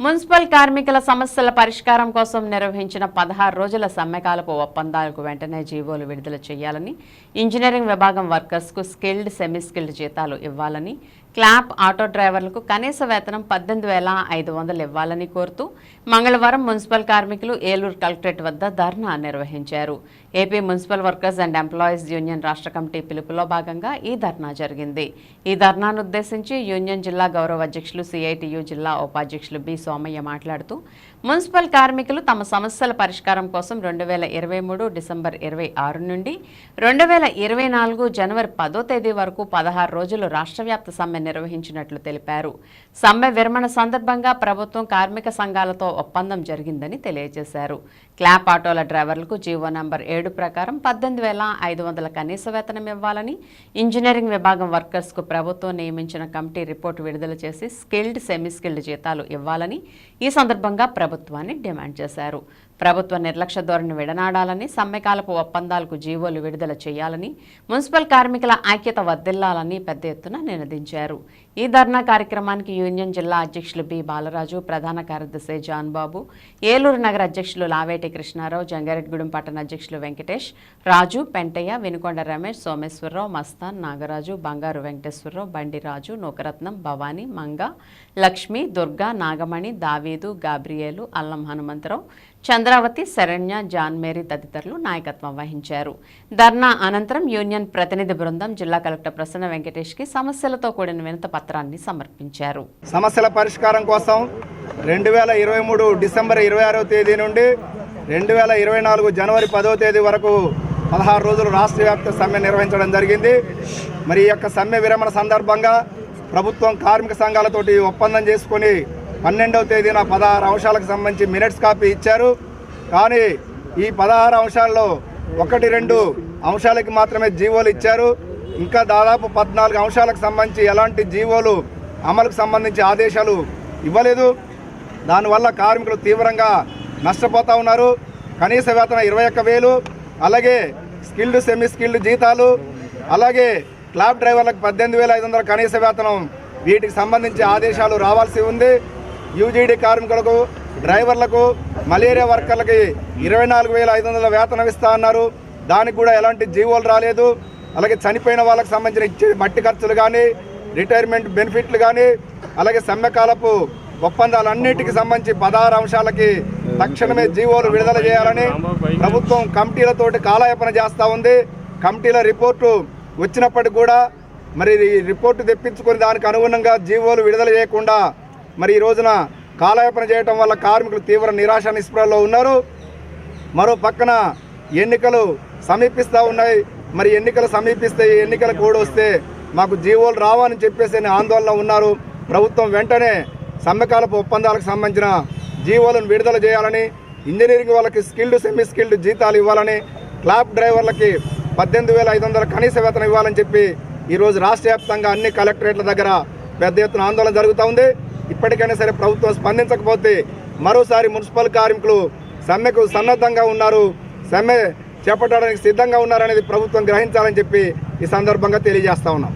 Municipal కార్మికుల సమస్యల పరిష్కారం కోసం నిర్వహించిన పదహారు రోజుల సమ్మెకాలపు ఒప్పందాలకు వెంటనే జీవోలు విడుదల చేయాలని ఇంజనీరింగ్ విభాగం వర్కర్స్కు స్కిల్డ్ సెమీ స్కిల్డ్ జీతాలు ఇవ్వాలని క్లాప్ ఆటో డ్రైవర్లకు కనీస వేతనం పద్దెనిమిది వేల ఐదు వందలు ఇవ్వాలని కోరుతూ మంగళవారం మున్సిపల్ కార్మికులు ఏలూరు కలెక్టరేట్ వద్ద ధర్నా నిర్వహించారు. AP municipal workers and employees union రాష్ట్ర కమిటీ పిలుపులో భాగంగా ఈ ధర్నా జరిగింది. ఈ ధర్నాను ఉద్దేశించి యూనియన్ జిల్లా గౌరవ అధ్యక్షులు సిఐటియు జిల్లా ఉపాధ్యక్షులు బి సోమయ్య మాట్లాడుతూ మున్సిపల్ కార్మికులు తమ సమస్యల పరిష్కారం కోసం రెండు వేల ఇరవై మూడు డిసెంబర్ ఇరవై ఆరు నుండి రెండు వేల ఇరవై నాలుగు జనవరి పదో తేదీ వరకు పదహారు రోజులు రాష్ట్ర వ్యాప్త సమ్మె నిర్వహించినట్లు తెలిపారు. సమ్మె విరమణ సందర్భంగా ప్రభుత్వం కార్మిక సంఘాలతో ఒప్పందం జరిగిందని తెలియజేశారు. క్లాప్ ఆటోల డ్రైవర్లకు జీవో నంబర్ ఏడు ప్రకారం పద్దెనిమిది వేల ఐదు వందల కనీస వేతనం ఇవ్వాలని ఇంజనీరింగ్ విభాగం వర్కర్స్కు ప్రభుత్వం నియమించిన కమిటీ రిపోర్టు విడుదల చేసి స్కిల్డ్ సెమీ స్కిల్డ్ జీతాలు ఇవ్వాలని ఈ సందర్భంగా ప్రభుత్వాన్ని డిమాండ్ చేశారు. ప్రభుత్వ నిర్లక్ష్య ధోరణి విడనాడాలని సమ్మెకాలపు ఒప్పందాలకు జీవోలు విడుదల చేయాలని మున్సిపల్ కార్మికుల ఐక్యత వర్దిల్లాలని పెద్ద ఎత్తున నినదించారు. ఈ ధర్నా కార్యక్రమానికి యూనియన్ జిల్లా అధ్యక్షులు బి. బాలరాజు ప్రధాన కార్యదర్శి జాన్ బాబు ఏలూరు నగర అధ్యక్షులు లావేటి కృష్ణారావు జంగారెడ్డిగూడెం పట్టణ అధ్యక్షులు వెంకటేష్ రాజు పెంటయ్య వినుకొండ రమేష్ సోమేశ్వరరావు మస్తాన్ నాగరాజు బంగారు వెంకటేశ్వరరావు బండిరాజు నూకరత్నం భవానీ మంగ లక్ష్మి దుర్గా నాగమణి దావీదు గాబ్రియేలు అల్లం హనుమంతరావు చంద్రావతి శరణ్య జాన్ మేరీ తదితరులు నాయకత్వం వహించారు. ధర్నా అనంతరం యూనియన్ ప్రతినిధి బృందం జిల్లా కలెక్టర్ ప్రసన్న వెంకటేష్కి సమస్యలతో కూడిన వినత పత్రాన్ని సమర్పించారు. సమస్యల పరిష్కారం కోసం రెండు వేల ఇరవై మూడు డిసెంబర్ ఇరవై ఆరో తేదీ నుండి రెండు వేల ఇరవై నాలుగు జనవరి పదో తేదీ వరకు పదహారు రోజులు రాష్ట్ర వ్యాప్త సమ్మె నిర్వహించడం జరిగింది. మరి ఈ యొక్క సమ్మె విరమణ సందర్భంగా ప్రభుత్వం కార్మిక సంఘాలతోటి ఒప్పందం చేసుకొని పన్నెండవ తేదీన పదహారు అంశాలకు సంబంధించి మినిట్స్ కాపీ ఇచ్చారు. కానీ ఈ పదహారు అంశాల్లో ఒకటి రెండు అంశాలకి మాత్రమే జీవోలు ఇచ్చారు. ఇంకా దాదాపు పద్నాలుగు అంశాలకు సంబంధించి ఎలాంటి జీవోలు అమలుకు సంబంధించి ఆదేశాలు ఇవ్వలేదు. దానివల్ల కార్మికులు తీవ్రంగా నష్టపోతూ ఉన్నారు. కనీస వేతన ఇరవై ఒక్క వేలు అలాగే స్కిల్డ్ సెమీ స్కిల్డ్ జీతాలు అలాగే క్లాబ్ డ్రైవర్లకు పద్దెనిమిది వేల ఐదు వందల కనీస వేతనం వీటికి సంబంధించి ఆదేశాలు రావాల్సి ఉంది. యూజీడీ కార్మికులకు డ్రైవర్లకు మలేరియా వర్కర్లకి ఇరవై నాలుగు వేల ఐదు వందల వేతనం ఇస్తా అన్నారు. దానికి కూడా ఎలాంటి జీవోలు రాలేదు. అలాగే చనిపోయిన వాళ్ళకి సంబంధించిన ఇచ్చే మట్టి ఖర్చులు కానీ రిటైర్మెంట్ బెనిఫిట్లు కానీ అలాగే సమ్మెకాలపు ఒప్పందాలన్నిటికి సంబంధించి పదహారు అంశాలకి తక్షణమే జీవోలు విడుదల చేయాలని ప్రభుత్వం కమిటీలతోటి కాలయాపన చేస్తూ ఉంది. కమిటీల రిపోర్టు వచ్చినప్పటికి కూడా మరి ఈ రిపోర్టు తెప్పించుకొని దానికి అనుగుణంగా జీవోలు విడుదల చేయకుండా మరి ఈ రోజున కాలయాపన చేయడం వల్ల కార్మికులు తీవ్ర నిరాశ నిస్పృహలో ఉన్నారు. మరో పక్కన ఎన్నికలు సమీపిస్తూ ఉన్నాయి. మరి ఎన్నికలు సమీపిస్తే ఈ ఎన్నికల కోడ్ వస్తే మాకు జీవోలు రావని చెప్పేసి ఆందోళన ఉన్నారు. ప్రభుత్వం వెంటనే సమ్మెకాలపు ఒప్పందాలకు సంబంధించిన జీవోలను విడుదల చేయాలని ఇంజనీరింగ్ వాళ్ళకి స్కిల్డ్ సెమీ స్కిల్డ్ జీతాలు ఇవ్వాలని క్లాబ్ డ్రైవర్లకి పద్దెనిమిది వేల ఐదు వందల కనీస వేతనం ఇవ్వాలని చెప్పి ఈరోజు రాష్ట్ర వ్యాప్తంగా అన్ని కలెక్టరేట్ల దగ్గర పెద్ద ఎత్తున ఆందోళన జరుగుతూ ఉంది. ఇప్పటికైనా సరే ప్రభుత్వం స్పందించకపోతే మరోసారి మున్సిపల్ కార్మికులు సమ్మెకు సన్నద్ధంగా ఉన్నారు. సమ్మె చేపట్టడానికి సిద్ధంగా ఉన్నారనేది ప్రభుత్వం గ్రహించాలని చెప్పి ఈ సందర్భంగా తెలియజేస్తా ఉన్నాం.